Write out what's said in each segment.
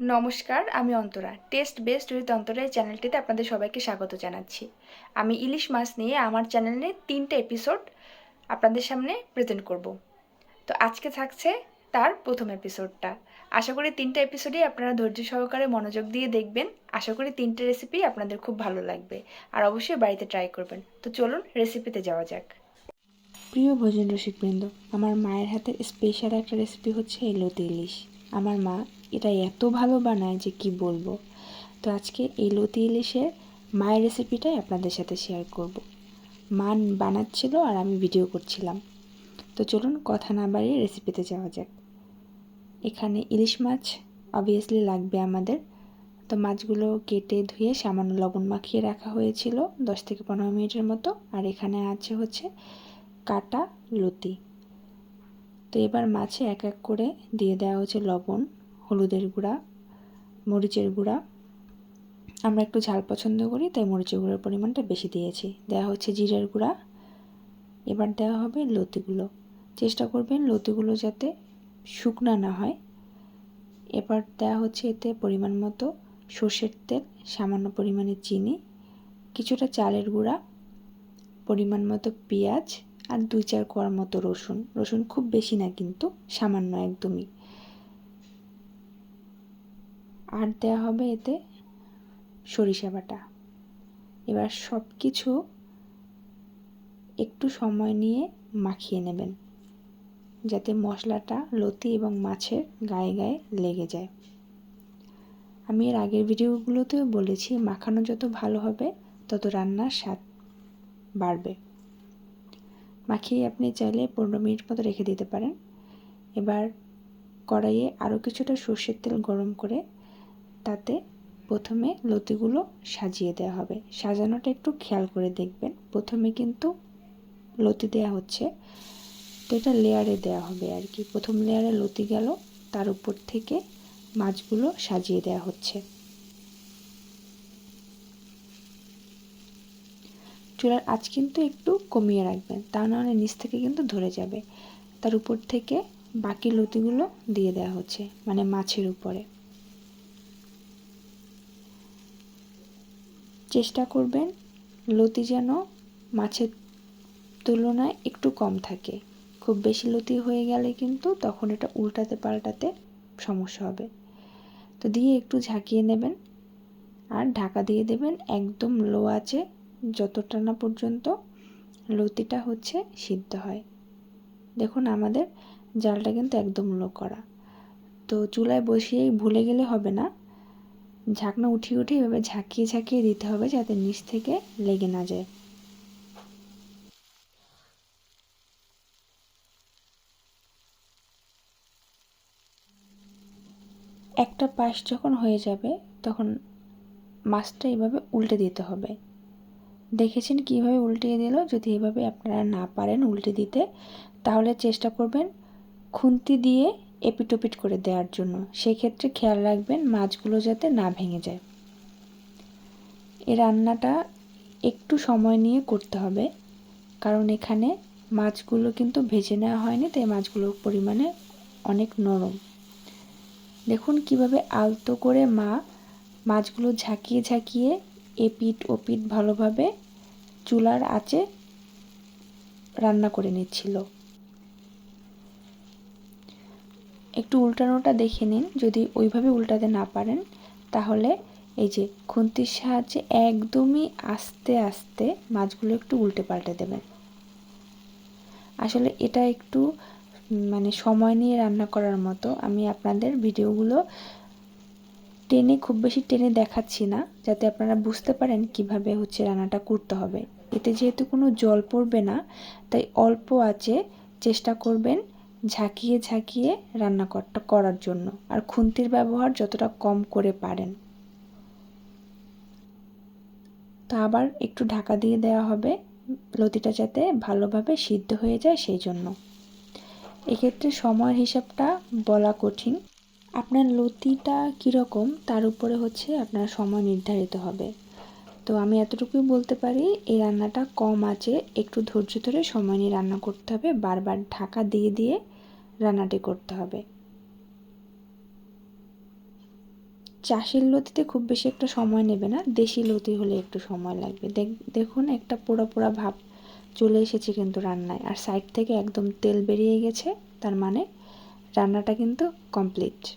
নমস্কার, আমি Antara. Taste best with Antara এই চ্যানেলটিতে আপনাদের সবাইকে স্বাগত জানাচ্ছি। আমি ইলিশ মাছ নিয়ে আমার চ্যানেলে তিনটে এপিসোড আপনাদের সামনে প্রেজেন্ট করব। তো আজকে থাকছে তার প্রথম এপিসোডটা আশা করি তিনটে এপিসোডই আপনারা ধৈর্য সহকারে মনোযোগ দিয়ে দেখবেন। আশা করি তিনটে রেসিপি আপনাদের খুব ভালো লাগবে। আর অবশ্যই বাড়িতে ট্রাই করবেন। তো চলুন রেসিপিতে যাওয়া যাক। প্রিয় ভোজন রসিকবৃন্দ, আমার মায়ের হাতের স্পেশাল একটা রেসিপি হচ্ছে এই লতি ইলিশ। আমার মা এটা এত ভালো বানায় যে কি বলব? তো আজকে এই লতি ইলিশের মায়ের রেসিপিটাই আপনাদের সাথে শেয়ার করব। মান বানাচ্ছিল আর আমি ভিডিও করছিলাম। তো চলুন কথা না বাড়িয়ে রেসিপিতে যাওয়া যাক। এখানে ইলিশ মাছ অবভিয়াসলি লাগবে আমাদের। তো মাছগুলো কেটে ধুয়ে সামান্য লবণ মাখিয়ে রাখা হয়েছিল দশ থেকে পনেরো মিনিটের মতো। আর এখানে আছে হচ্ছে কাটা লতি। তো এবার মাছে এক এক করে দিয়ে দেওয়া হচ্ছে লবণ। হলুদের গুঁড়া, মরিচের গুঁড়া। আমরা একটু ঝাল পছন্দ করি, তাই মরিচের গুঁড়ার পরিমাণটা বেশি দিয়েছি। দেওয়া হচ্ছে জিরের গুঁড়া। এবার দেওয়া হবে লতিগুলো। চেষ্টা করবেন লতিগুলো যাতে শুকনা না হয়। এবার দেওয়া হচ্ছে এতে পরিমাণ মতো সর্ষের তেল, সামান্য পরিমাণে চিনি, কিছুটা চালের গুঁড়া, পরিমাণ মতো পেঁয়াজ, আর দুই চার কোয়ার মতো রসুন। রসুন খুব বেশি না কিন্তু, সামান্য একদমই। আর দেওয়া হবে এতে সরিষা বাটা। এবার সব কিছু একটু সময় নিয়ে মাখিয়ে নেবেন, যাতে মশলাটা লতি এবং মাছের গায়ে গায়ে লেগে যায়। আমি এর আগের ভিডিওগুলোতেও বলেছি, মাখানো যত ভালো হবে, তত রান্নার স্বাদ বাড়বে। মাখিয়ে আপনি চাইলে পনেরো মিনিট মতো রেখে দিতে পারেন। এবার কড়াইয়ে আরও কিছুটা সর্ষের তেল গরম করে তাতে প্রথমে লতিগুলো সাজিয়ে দেওয়া হবে। সাজানোটা একটু খেয়াল করে দেখবেন। প্রথমে কিন্তু লতি দেওয়া হচ্ছে। তো এটা লেয়ারে দেওয়া হবে আর কি। প্রথম লেয়ারে লতি গেল। তার উপর থেকে মাছগুলো সাজিয়ে দেওয়া হচ্ছে। চুলার আঁচ কিন্তু একটু কমিয়ে রাখবেন। তা নাহলে নিচ থেকে কিন্তু ধরে যাবে। তার উপর থেকে বাকি লতিগুলো দিয়ে দেওয়া হচ্ছে মানে মাছের উপরে। চেষ্টা করবেন লতি যেন মাছের তুলনায় একটু কম থাকে। খুব বেশি লতি হয়ে গেলে কিন্তু তখন এটা উল্টাতে পাল্টাতে সমস্যা হবে। তো দিয়ে একটু ঝাঁকিয়ে নেবেন আর ঢাকা দিয়ে দেবেন একদম লো আছে, যতটা না পর্যন্ত লতিটা হচ্ছে সিদ্ধ হয়। দেখুন আমাদের জালটা কিন্তু একদম লো করা। তো চুলায় বসিয়েই ভুলে গেলে হবে না। ঝাঁকনা উঠিয়ে উঠে এভাবে ঝাঁকিয়ে ঝাঁকিয়ে দিতে হবে যাতে নিচ থেকে লেগে না যায়। একটা পাশ যখন হয়ে যাবে, তখন মাছটা এভাবে উল্টে দিতে হবে। দেখেছেন কীভাবে উল্টিয়ে দিল? যদি এভাবে আপনারা না পারেন উল্টে দিতে, তাহলে চেষ্টা করবেন খুন্তি দিয়ে এপিটোপিট করে দেওয়ার জন্য। সেক্ষেত্রে খেয়াল রাখবেন মাছগুলো যাতে না ভেঙে যায়। এই রান্নাটা একটু সময় নিয়ে করতে হবে, কারণ এখানে মাছগুলো কিন্তু ভেজে নেওয়া হয়নি, তাই মাছগুলোর পরিমাণে অনেক নরম। দেখুন কীভাবে আলতো করে মা মাছগুলো ঝাঁকিয়ে ঝাঁকিয়ে এপিট ওপিট ভালোভাবে চুলার আঁচে রান্না করে নিচ্ছিল। একটু উল্টানোটা দেখে নিন। যদি ওইভাবে উল্টাতে না পারেন, তাহলে এই যে খুন্তির সাহায্যে একদমই আস্তে আস্তে মাছগুলো একটু উল্টে পাল্টে দেবেন। আসলে এটা একটু মানে সময় নিয়ে রান্না করার মতো। আমি আপনাদের ভিডিওগুলো টেনে, খুব বেশি টেনে দেখাচ্ছি না, যাতে আপনারা বুঝতে পারেন কীভাবে হচ্ছে রান্নাটা করতে হবে। এতে যেহেতু কোনো জল পড়বে না, তাই অল্প আছে চেষ্টা করবেন ঝাঁকিয়ে ঝাঁকিয়ে রান্না করার জন্য। আর খুন্তির ব্যবহার যতটা কম করে পারেন। তা আবার একটু ঢাকা দিয়ে দেওয়া হবে। লতিটা যাতে ভালোভাবে সিদ্ধ হয়ে যায় সেই জন্য। এক্ষেত্রে সময়ের হিসাবটা বলা কঠিন। আপনার লতিটা কীরকম, তার উপরে হচ্ছে আপনার সময় নির্ধারিত হবে। তো আমি এতটুকুই বলতে পারি, এই রান্নাটা কম আছে। একটু ধৈর্য ধরে সময় নিয়ে রান্না করতে হবে। বারবার ঢাকা দিয়ে দিয়ে রান্নাটি করতে হবে। চাষের লতিতে খুব বেশি একটা সময় নেবে না। দেশি লতি হলে একটু সময় লাগবে। দেখ- দেখুন একটা পোড়া পোড়া ভাব চলে এসেছে কিন্তু রান্নায়। আর সাইড থেকে একদম তেল বেরিয়ে গেছে, তার মানে রান্নাটা কিন্তু কমপ্লিট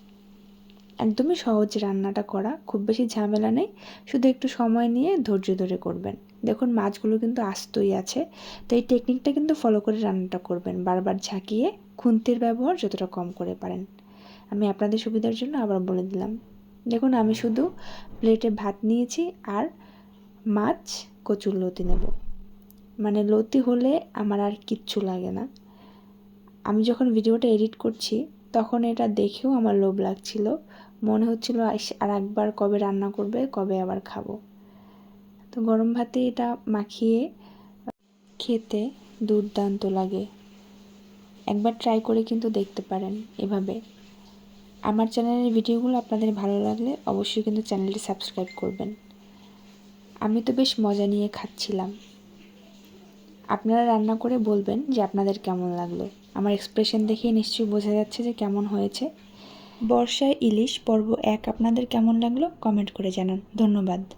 একদমই সহজ রান্নাটা করা, খুব বেশি ঝামেলা নেই। শুধু একটু সময় নিয়ে ধৈর্য ধরে করবেন। দেখুন, মাছগুলো কিন্তু আস্তই আছে তো এই টেকনিকটা কিন্তু ফলো করে রান্নাটা করবেন। বারবার ঝাঁকিয়ে খুন্তির ব্যবহার যতটা কম করে পারেন। আমি আপনাদের সুবিধার জন্য আবার বলে দিলাম। দেখুন, আমি শুধু প্লেটে ভাত নিয়েছি আর মাছ কচুর লতি নেব। মানে লতি হলে আমার আর কিচ্ছু লাগে না। আমি যখন ভিডিওটা এডিট করছি তখন এটা দেখেও আমার লোভ লাগছিল। মনে হচ্ছিল আর একবার কবে রান্না করবে, কবে আবার খাব। তো গরম ভাতে এটা মাখিয়ে খেতে দুর্দান্ত লাগে। একবার ট্রাই করে কিন্তু দেখতে পারেন এভাবে। আমার চ্যানেলের ভিডিওগুলো আপনাদের ভালো লাগলে অবশ্যই কিন্তু চ্যানেলটি সাবস্ক্রাইব করবেন। আমি তো বেশ মজা নিয়ে খাচ্ছিলাম। আপনারা রান্না করে বলবেন যে আপনাদের কেমন লাগল। আমার এক্সপ্রেশন দেখেই নিশ্চয়ই বোঝা যাচ্ছে যে কেমন হয়েছে। বর্ষায় ইলিশ পর্ব এক, আপনাদের কেমন লাগল? কমেন্ট করে জানান। ধন্যবাদ।